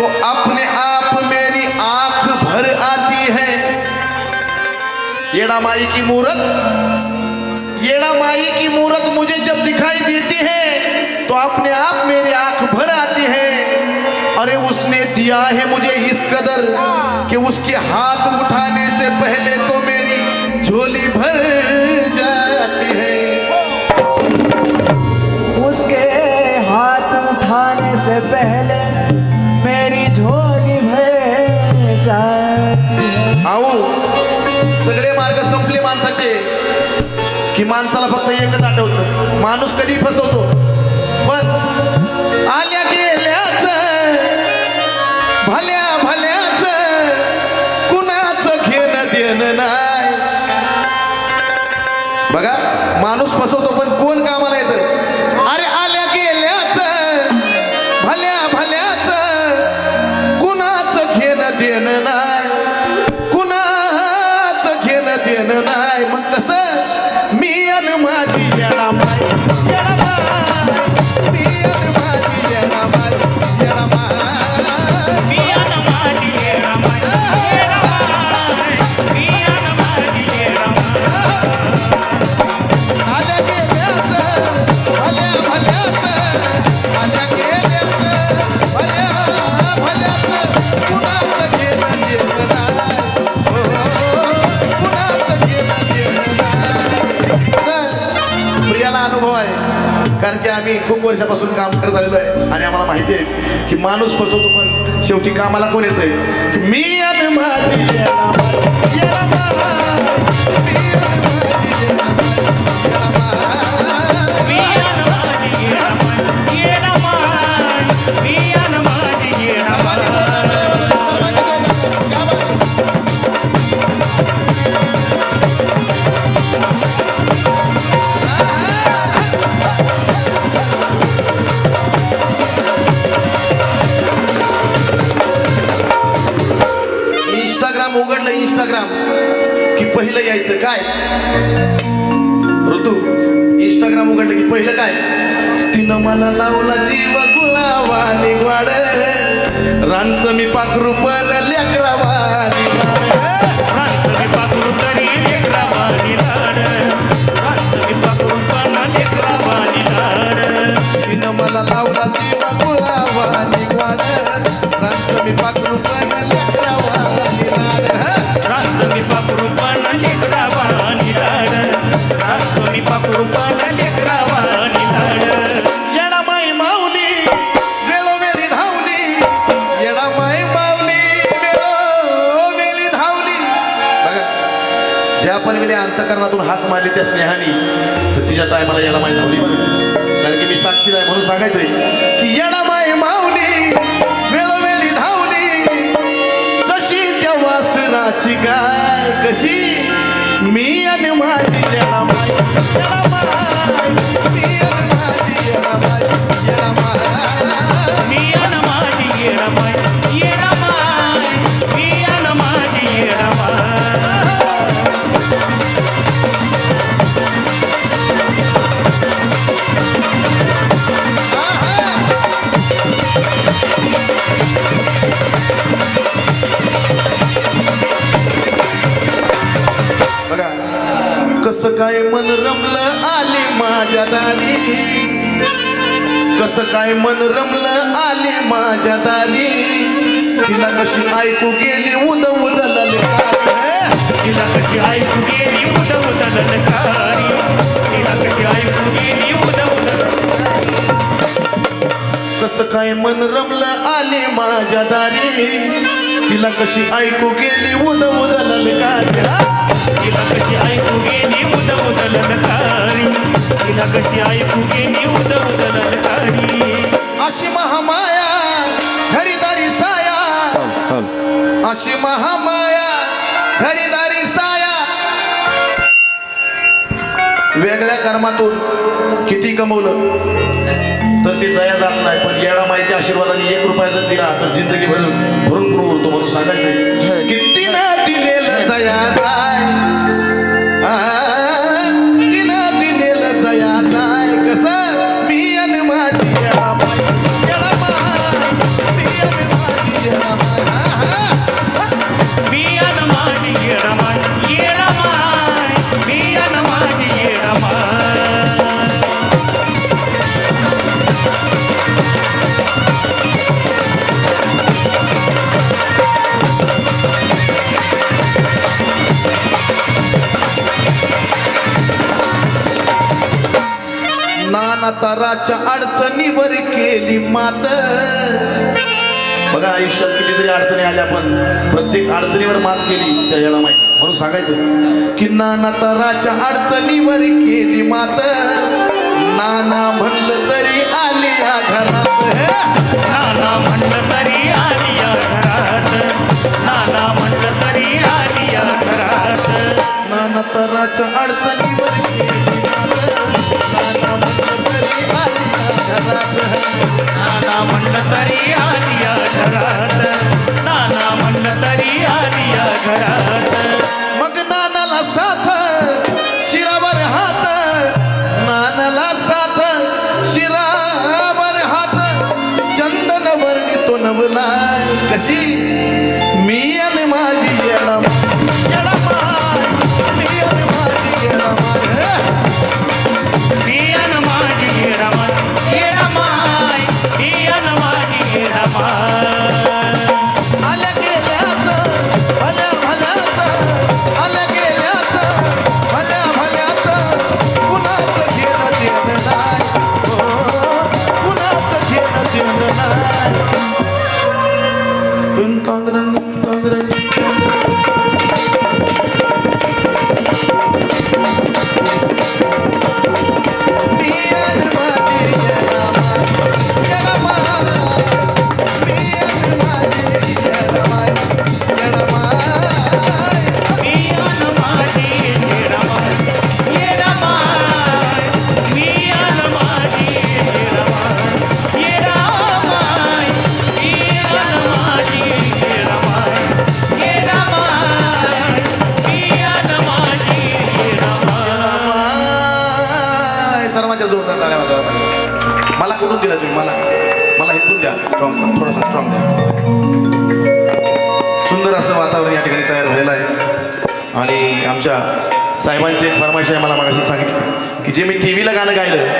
तो अपने आप मेरी आँख भर आती है। येड़ा माई की मूरत, येड़ा माई की मूरत मुझे जब दिखाई देती है तो अपने आप मेरी आँख भर आती है। अरे उसने दिया है मुझे इस कदर कि उसके हाथ उठाने से पहले तो मेरी झोली भर जाती है। उसके हाथ उठाने से पहले सगळे मार्ग संपले माणसाचे. की माणसाला फक्त एकच आठवतं. माणूस कधी फसवतो? पण आल्या गेल्याच भल्या भल्याच कुणाचं घेणं देणं नाही. बघा माणूस फसवतो पण कोण कामाला येतं? अरे आल्या गेल्याच भल्या भल्याच कुणाचं घेणं देणं नाही. देणं नाही मग कसं? मी आणि माझी कारण की आम्ही खूप वर्षापासून काम करत आलेलो आहे. आणि आम्हाला माहिती आहे की माणूस फसवतो पण शेवटी कामाला कोण येतंय? की मी इंस्टाग्राम उघडलं इंस्टाग्राम की पहिलं यायचं काय? ऋतू इंस्टाग्राम उघडलं की पहिलं काय? तिनं मला लावला जीव गुलावा निवाड रांचं मी पाखरू पण लेकरावा ज्या पण वेळी अंतकरणातून हाक मारली त्या स्नेहानी तर तिच्या टायमाला याला माई धावली बघा कारण की मी साक्षी आहे म्हणून सांगायचंय की याला माई माऊली वेळोवेळी धावली. जशी त्या वासनाची गाय कशी मी आणि माझी याला कसं काय मन रमलं आली माझ्या दारी? कसं काय मन रमलं आली माझ्या दारी? तिला कशी ऐकू गेली उद उदल तिला कशी ऐकू गेली उद उदल तिला कशी ऐकू गेली उद उदल कस कसं काय मन रमलं आली माझ्या दारी? तिला कशी ऐकू गेली उद उदल ललकारी तिला कशी तिला कशी ऐकू गेली उद उद ललकारी अशी महामाया घरीदारी साया. अशी महामाया घरीदारी साया. वेगळ्या कर्मातून किती कमवलं तर ते जया जात नाही. पण येडा माईच्या आशीर्वादाने एक रुपया जर दिला तर जिंदगी भरून भरून उरतो म्हणून सांगायचंय. किती ना दिलेलं जया जाय नाताराच्या अडचणीवर केली मात. बघा आयुष्यात कितीतरी अडचणी आल्या पण प्रत्येक अडचणीवर मात केली त्या याला माहिती. म्हणून सांगायचं की नाना तराच्या अडचणीवर केली मात. नाना म्हणलं तरी आली या घरात. नाना म्हणलं तरी आली या घरात. नाना म्हणलं तरी आली या घरात. नाना तराच्या अडचणीवर केली कशी जोरदार मला करून दिला तुम्ही? मला. मला इथून द्या. स्ट्रॉंग थोडासा स्ट्रॉंग द्या. सुंदर असं वातावरण या ठिकाणी तयार झालेलं आहे. आणि आमच्या साहेबांची एक फरमाईश आहे मला मागाशी सांगितलं. की जे मी टी व्हीला गाणं गायलं